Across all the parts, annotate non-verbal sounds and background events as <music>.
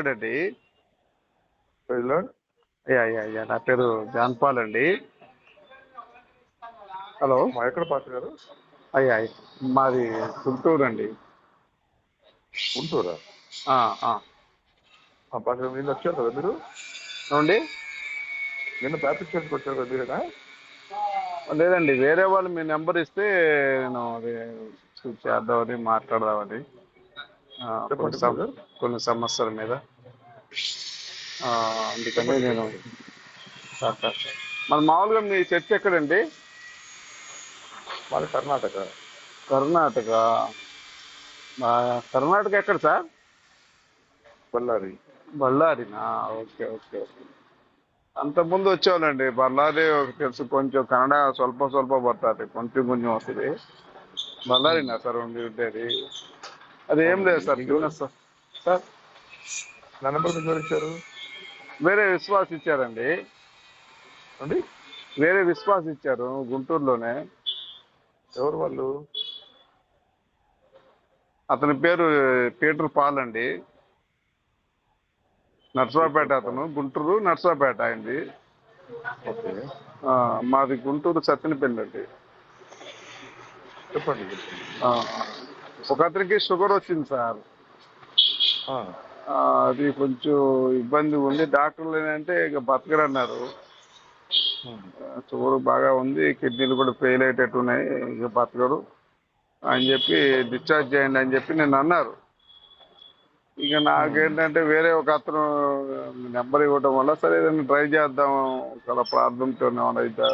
Lord అండి. అయ్యా అయ్యా అయ్యా నా పేరు జాన్ పాల్ అండి. హలో. మా ఎక్కడ పాస్టర్ గారు? అయ్యా. మాది గుంటూరు అండి. గుంటూరా? పాస్టర్ గారు నిన్న వచ్చారు కదా మీరు? ఏమండి? నిన్న బ్యాప్టిస్ట్ చర్చ్కి వచ్చారు కదా మీరేనా? లేదండి వేరే వాళ్ళు మీ నెంబర్ ఇస్తే నేను అది చేద్దామని మాట్లాడదామని. కొన్ని సమస్యల మీద. అందుకని నేను మన మామూలుగా మీ చర్చ్ ఎక్కడండి? మాది కర్ణాటక. కర్ణాటక. కర్ణాటక ఎక్కడ sir? Ballari. బళ్ళారినా? Okay okay okay. అంతకుముందు వచ్చేవాళ్ళండి. బళ్ళారి తెలుసు. కొంచెం కన్నడ స్వల్ప స్వల్ప పడుతుంది. కొంచెం కొంచెం వస్తుంది. బళ్ళారినా సార్ ఉంది ఉండేది? అది ఏం లేదు సార్. Sir sir? నా నెంబర్ మీకు ఎవరు ఇచ్చారు? వేరే విశ్వాస్ ఇచ్చారండి. అండి? వేరే విశ్వాస్ ఇచ్చారు గుంటూరులోనే. ఎవరు వాళ్ళు? అతని పేరు పీటర్ పాల్ అండి. నర్సరావుపేట అతను. గుంటూరు నర్సరావుపేట అయింది ఓకే. మాది గుంటూరు సత్తెనపల్లి అండి. చెప్పండి. ఒక అతనికి షుగర్ వచ్చింది సార్. అది కొంచెం ఇబ్బంది ఉంది. డాక్టర్లు ఏంటంటే ఇక ఆ, షుగర్ బాగా ఉంది. కిడ్నీలు కూడా ఫెయిల్ అయ్యేటట్టు ఉన్నాయి ఇక బతకరు. అని చెప్పి డిశ్చార్జ్ చేయండి అని చెప్పి నేను అన్నారు. ఇక నాకేంటంటే వేరే ఒక అతను నెంబర్ ఇవ్వడం వల్ల సరే ఏదైనా ట్రై చేద్దాం. ఒకవేళ ప్రాబ్లంతో ఏమైనా అయితే,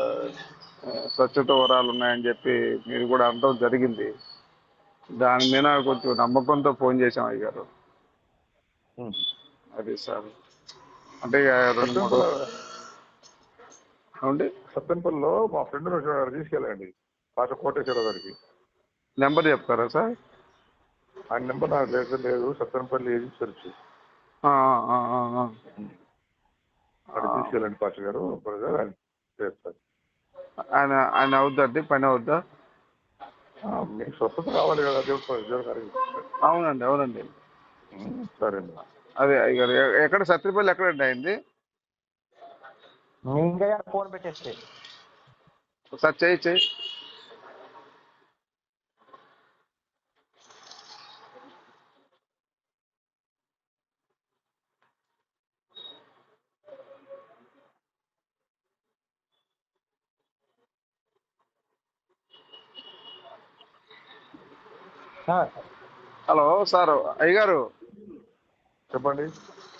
స్వచ్ఛత వరాలు ఉన్నాయని చెప్పి మీరు కూడా అనడం జరిగింది. దాని మీద కొంచెం నమ్మకంతో ఫోన్ చేశాం అయ్య గారు. అది సార్. అంటే రెండు మూడు ఏమండి? సత్తెనపల్లిలో మా ఫ్రెండ్ గారు తీసుకెళ్ళండి పాస్టర్ కోటేశ్వరరావు గారికి. నెంబర్ చెప్తారా సార్? ఆయన నెంబర్ నాకు లేదు ఆ, ఆ, ఆ, ఆ. అక్కడ తీసుకెళ్ళండి పాస్టర్ గారు. ఆయన ఆయన ఆయన అవుద్దండి పని అవుద్దా? మీకు స్వస్థత కావాలి కదా దేవుడు దేవుడు గారికి అవునండి అవునండి. సరే అండి అదే అయ్యగారు ఎ- ఎక్కడ సత్యపల్లి ఎక్కడండి అయింది? ఇంకా ఫోన్ పెట్టేస్తే. ఒకసారి చేయి చేయి హలో సార్ అయ్యగారు. చెప్పండి.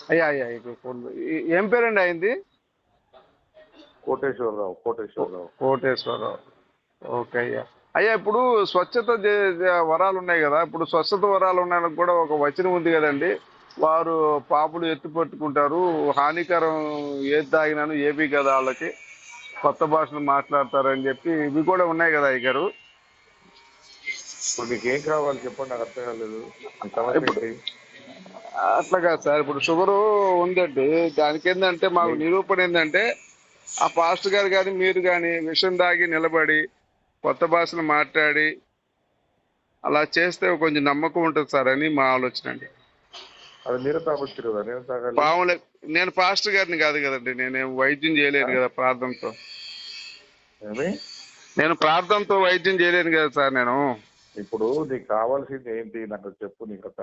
అయ్యా అయ్యా ఇది ఫోన్ ఏం పేరండి అయింది? కోటేశ్వరరావు కోటేశ్వరరావు. కోటేశ్వరరావు. ఓకే అయ్యా. అయ్యా ఇప్పుడు స్వచ్ఛత వరాలు ఉన్నాయి కదా. ఇప్పుడు స్వచ్ఛత వరాలు ఉన్నాయని కూడా ఒక వచనం ఉంది కదండి. వారు పాపులు ఎత్తి పట్టుకుంటారు. హానికరం ఏది తాగినాను ఏబీ కదా వాళ్ళకి. కొత్త భాషలు మాట్లాడతారని చెప్పి ఇవి కూడా ఉన్నాయి కదా అయ్యగారు. ఇప్పుడు మీకు ఏం కావాలి చెప్పండి నాకు అర్థం కాలేదు. అట్లా కాదు సార్ ఇప్పుడు షుగర్ ఉందండి. దానికి ఏంటంటే మాకు నిరూపణ ఏంటంటే ఆ పాస్టర్ గారు కానీ మీరు కానీ విషం దాగి నిలబడి కొత్త భాషను మాట్లాడి అలా చేస్తే కొంచెం నమ్మకం ఉంటుంది సార్ అని మా ఆలోచన అండి. అది మీరే తాగొచ్చు కదా నేను తాగాలి. నేను పాస్టర్ గారిని కాదు కదండి నేనేం వైద్యం చేయలేను కదా ప్రార్థనతో. నేను ప్రార్థనతో వైద్యం చేయలేను కదా సార్ నేను. ఇప్పుడు నీకు కావాల్సింది ఏంటి? నాకు చెప్పు నీ కథ.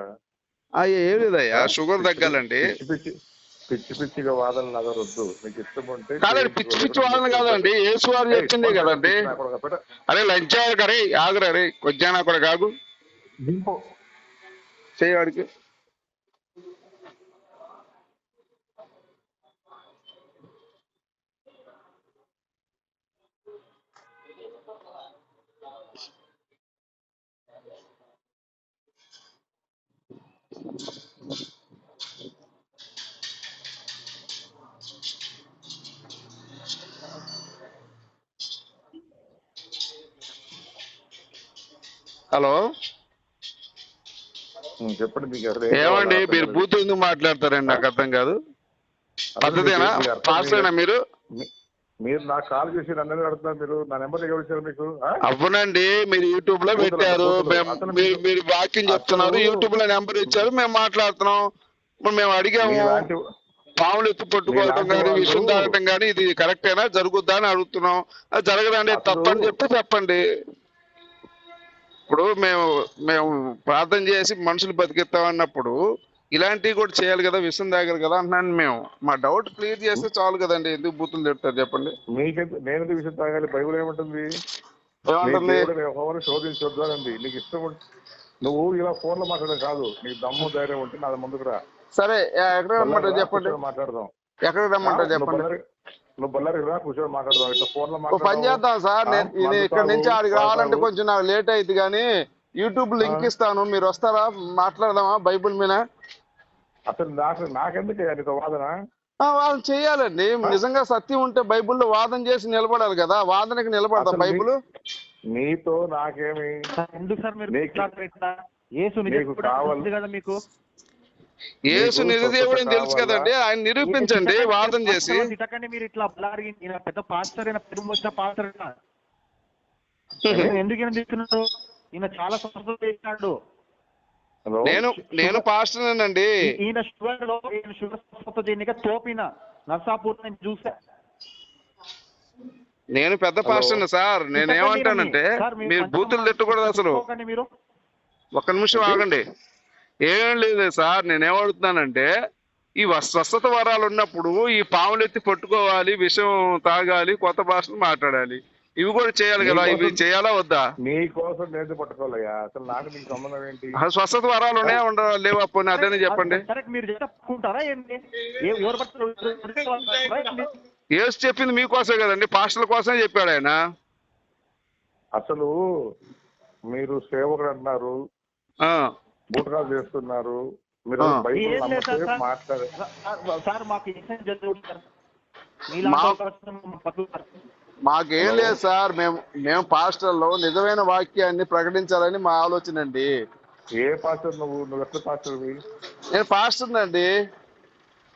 అయ్యా ఏం లేదయ్యా. షుగర్ తగ్గాలండి. పిచ్చి పిచ్చి పిచ్చి పిచ్చిగా వాదనలు నగరొద్దు నీకు ఇష్టం ఉంటే కాదండి పిచ్చి పిచ్చి వాళ్ళని కాదండి. యేసు వారు చెప్పిందే కదండి. అరే లంచ్ అరే ఆగురా అరే కొద్దిగా కూడా కాగు. దింపు చేయవాడికి హలో? చెప్పండి మీకు ఏమండి మీరు బూత్ ఎందుకు మాట్లాడతారండి? నాకు అర్థం కాదు. పద్ధతేనా? మీకు అర్థం పాస్టేనా మీరు? మీరు నాకు కాల్ చేసి నన్ను అడుగుతున్నారు మీరు? నా నెంబర్ ఎవరు ఇచ్చారు మీకు? అవునండి మీరు యూట్యూబ్లో పెట్టారు. మీరు వాక్యం చెప్తున్నారు. యూట్యూబ్లో నెంబర్ ఇచ్చారు. మేము మాట్లాడుతున్నాం. ఇప్పుడు మేము అడిగాము. పాములు ఎత్తి పట్టుకోవడం కానీ విషయం తాగటం కానీ ఇది కరెక్టేనా జరుగుద్దా అని అడుగుతున్నాం. అది జరగదండి. తప్పని చెప్తే చెప్పండి. ఇప్పుడు మేము మేము ప్రార్థన చేసి మనుషులు బతికిస్తాం అన్నప్పుడు ఇలాంటివి కూడా చేయాలి కదా విషయం తాగరు కదా అంటున్నాను మేము. మా డౌట్ క్లియర్ చేస్తే చాలు కదండి ఎందుకు బూతులు తిడతారు చెప్పండి? మీకెంత నేను విషయం తాగాలి? బైబిల్ ఏమంటుంది? ఏమంటుంది? ఎవరు శోధించొద్దు అని ఉంది నీకు ఇష్టం నువ్వు ఇలా ఫోన్లో మాట్లాడడం కాదు. నీకు దమ్ము ధైర్యం ఉంటే నా ముందుకు రా. సరే ఎక్కడ రమ్మంటారు చెప్పండి? మాట్లాడదాం. ఎక్కడ రమ్మంటారు చెప్పండి? నువ్వు బళ్ళారికి రా కూర్చొని మాట్లాడదాం. ఇట్లా ఫోన్లో పని చేద్దాం సార్. నేను ఇక్కడ నుంచి ఆడికి రావాలంటే. కొంచెం నాకు లేట్ అయింది కానీ యూట్యూబ్ లింక్ ఇస్తాను. మీరు వస్తారా? మాట్లాడదామా బైబిల్ మీద? అసలు నాకు నాకెందుకు నీతో వాదన? ఆ, వాదన చేయాలండి. నిజంగా సత్యం ఉంటే బైబిల్లో వాదన చేసి నిలబడాలి కదా. వాదనకి నిలబడతా బైబిల్. నీతో నాకేమి? ఎందుకు సార్ మీరు కూడా కావాలి. కదా మీకు? అని స్వస్థత తెలుసు? కదండి. ఆయన నిరూపించండి వాదన చేసి. మీరు ఇట్లా పెద్ద పాస్టర్ ఈయన పెరుగు వచ్చిన పాస్టర్ <laughs> ఎందుకు ఈయన చాలా స్వస్థత చేసినాడు నేను నేను పాస్టర్నండి ఈయన ఈయన షుగర్ తోపిన నర్సాపూర్ నేను చూసా. నేను పెద్ద పాస్టర్ని సార్ నేను ఏమంటానంటే మీరు బూతులు తిట్టకూడదు అసలు. మీరు. ఒక్క నిమిషం ఆగండి. ఏం లేదు సార్ నేను ఏమడుగుతున్నానంటే ఈ స్వస్థత వరాలు ఉన్నప్పుడు ఈ పాములు ఎత్తి పట్టుకోవాలి విషం తాగాలి కొత్త భాషలు మాట్లాడాలి. ఇవి కూడా చేయాలి కదా ఇవి చేయాలా వద్దా? నీ కోసం నేను పట్టుకోవాలయ్యా. అసలు నాకు నీకు సంబంధం ఏంటి? స్వస్థత వరాలు ఉన్నాయా ఉండ లేవా? పోనీ అదేనే చెప్పండి. మీరు ఏసు చెప్పింది మీకోసమే కదండి పాస్టర్ల కోసమే చెప్పాడు ఆయన. అసలు మీరు సేవకుడు అంటున్నారు బూటకాలు చేస్తున్నారు మీరు ఆ. బైబిల్ ఏం లేదు నమ్మకే సార్. మాట్లాడే. సార్, సార్ మాకు మాకు లేదు సార్ మేము మేము పాస్టర్లో. నిజమైన వాక్యాన్ని ప్రకటించాలని మా ఆలోచన అండి. ఏ పాస్టర్ నువ్వు? నువ్వు ఎక్కడ పాస్టర్వి నేను పాస్టర్ అండి.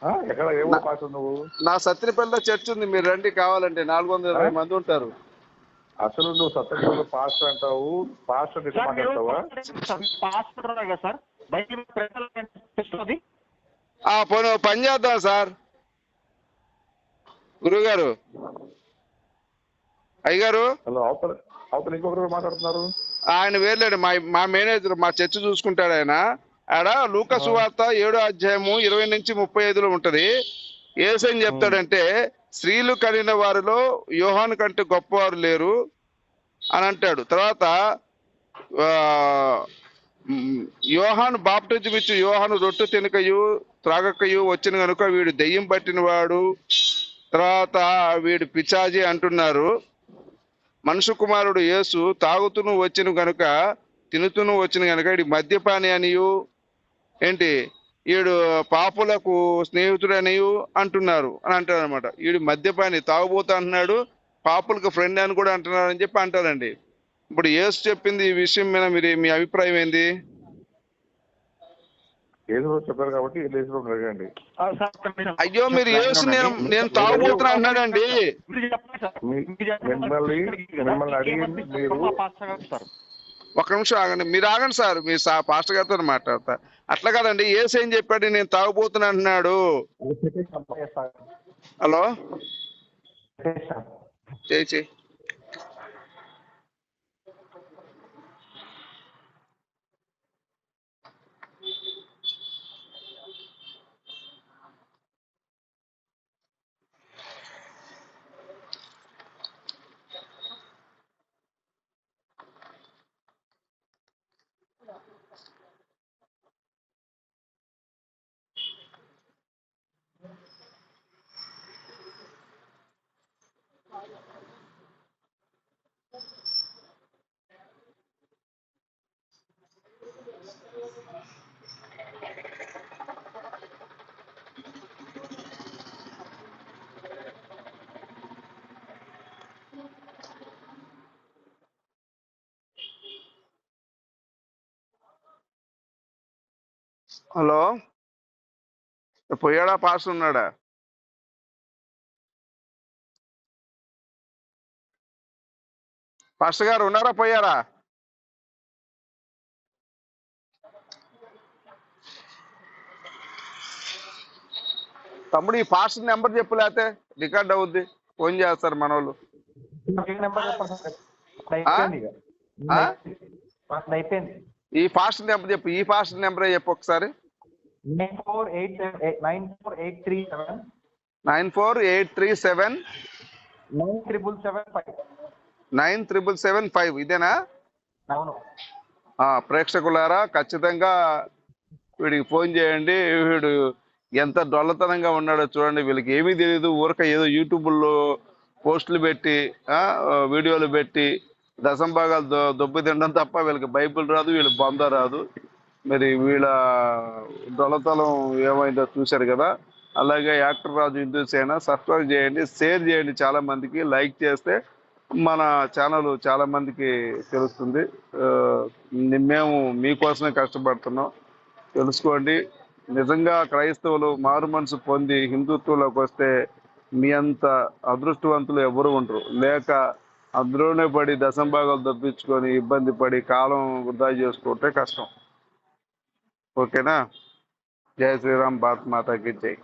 ఆ? ఎక్కడ? ఏ పాస్టర్ నువ్వు? నా సత్యపల్లిలో చర్చ్ ఉంది. మీరు రండి కావాలంటే నాలుగు వందల ఇరవై మంది ఉంటారు. అసలు నువ్వు సత్యంలో పాస్టర్ అంటావు? పాస్టర్ ఎట్లా సార్ మాట్లాడతావా పని చేద్దాం సార్. గురుగారు అయ్యగారు? హలో అవతల అవతల ఇంకొకరు మాట్లాడుతున్నారు? ఆయన వేర్లేడు మా మా మేనేజర్ మా చర్చ్ చూసుకుంటాడు ఆయన. ఆడ లూకా సువార్త ఏడో అధ్యాయము ఇరవై నుంచి ముప్పై ఐదులో ఉంటది. ఏసేం చెప్తాడంటే స్త్రీలు కలిగిన వారిలో యోహాను కంటే గొప్పవారు లేరు అని అంటాడు. తర్వాత యోహాను బాప్టిజం ఇచ్చి యోహాను రొట్టె తినకయు త్రాగకయు వచ్చిన కనుక వీడు దెయ్యం పట్టిన వాడు తర్వాత వీడు పిచాజీ అంటున్నారు. మనుషు కుమారుడు యేసు తాగుతూను వచ్చిన గనుక తినుతూను వచ్చిన గనుక ఇది మద్యపాని అనియు ఏంటి? ఈడు పాపులకు స్నేహితుడనియు అంటున్నారు అని అంటారు అనమాట ఈడు మద్యపాని తాగుబోతా అంటున్నాడు పాపులకు ఫ్రెండ్ అని కూడా అంటున్నాడు అని చెప్పి అంటారండి. ఇప్పుడు యేసు చెప్పింది ఈ విషయం మీద మీరు మీ అభిప్రాయం ఏంది? ఏదో చెప్పారు కాబట్టి ఏ లేచిలో అడగండి అయ్యో మీరు నేను నేను తాగుబోతున్నా చెప్పండి. మిమ్మల్ని మిమ్మల్ని అడిగింది? మీరు మా పాస్టర్ గారు సార్. ఒక్క నిమిషం ఆగండి. మీరు ఆగండి సార్. మీ పాస్టర్ గారితో మాట్లాడతా. అట్లా కదండి. యేసు ఏం చెప్పాడు? నేను తాగుబోతున్నా అంటున్నాడు. హలో? చేయి చేయి. హలో? పోయాడా పాస్ ఉన్నాడా పాస్టర్ గారు ఉన్నారా? పోయారా? తమ్ముడు ఈ ఫాస్ట్ నెంబర్ చెప్పు లేతే రికార్డ్ అవుద్ది. ఫోన్ చేస్తారు మన వాళ్ళు అయిపోయింది. ఈ ఫాస్ట్ నెంబర్ చెప్పు ఈ ఫాస్ట్ నెంబరే చెప్పు ఒకసారి. Nine four eight nine four eight three seven. Nine four eight three seven nine triple seven five. Nine triple seven five. ఇదేనా? అవును. ప్రేక్షకులారా ఖచ్చితంగా వీడికి ఫోన్ చేయండి. వీడు ఎంత డొల్లతనంగా ఉన్నాడో చూడండి. వీళ్ళకి ఏమీ తెలియదు ఊరక ఏదో యూట్యూబ్లో పోస్టులు పెట్టి వీడియోలు పెట్టి దశం భాగాలు దొ- దొబ్బి తినడం తప్ప వీళ్ళకి బైబిల్ రాదు వీళ్ళు బొంద రాదు. మరి వీళ్ళ దొలతలం ఏమైందో చూశారు కదా? అలాగే యాక్టర్ రాజు హిందూ సేన సబ్స్క్రైబ్ చేయండి షేర్ చేయండి చాలా మందికి లైక్ చేస్తే మన ఛానల్ చాలా మందికి తెలుస్తుంది. మేము మీకోసమే కష్టపడుతున్నాం. తెలుసుకోండి. నిజంగా క్రైస్తవులు మారు మనసు పొంది హిందుత్వంలోకి వస్తే మీ అంత అదృష్టవంతులు ఎవరు ఉండరు. లేక అందులోనే పడి దశంభాగాలు తప్పించుకొని ఇబ్బంది పడి కాలం వృధా చేసుకుంటే కష్టం. ఓకేనా? జై శ్రీరామ్ భారత్ మాతాకి జై.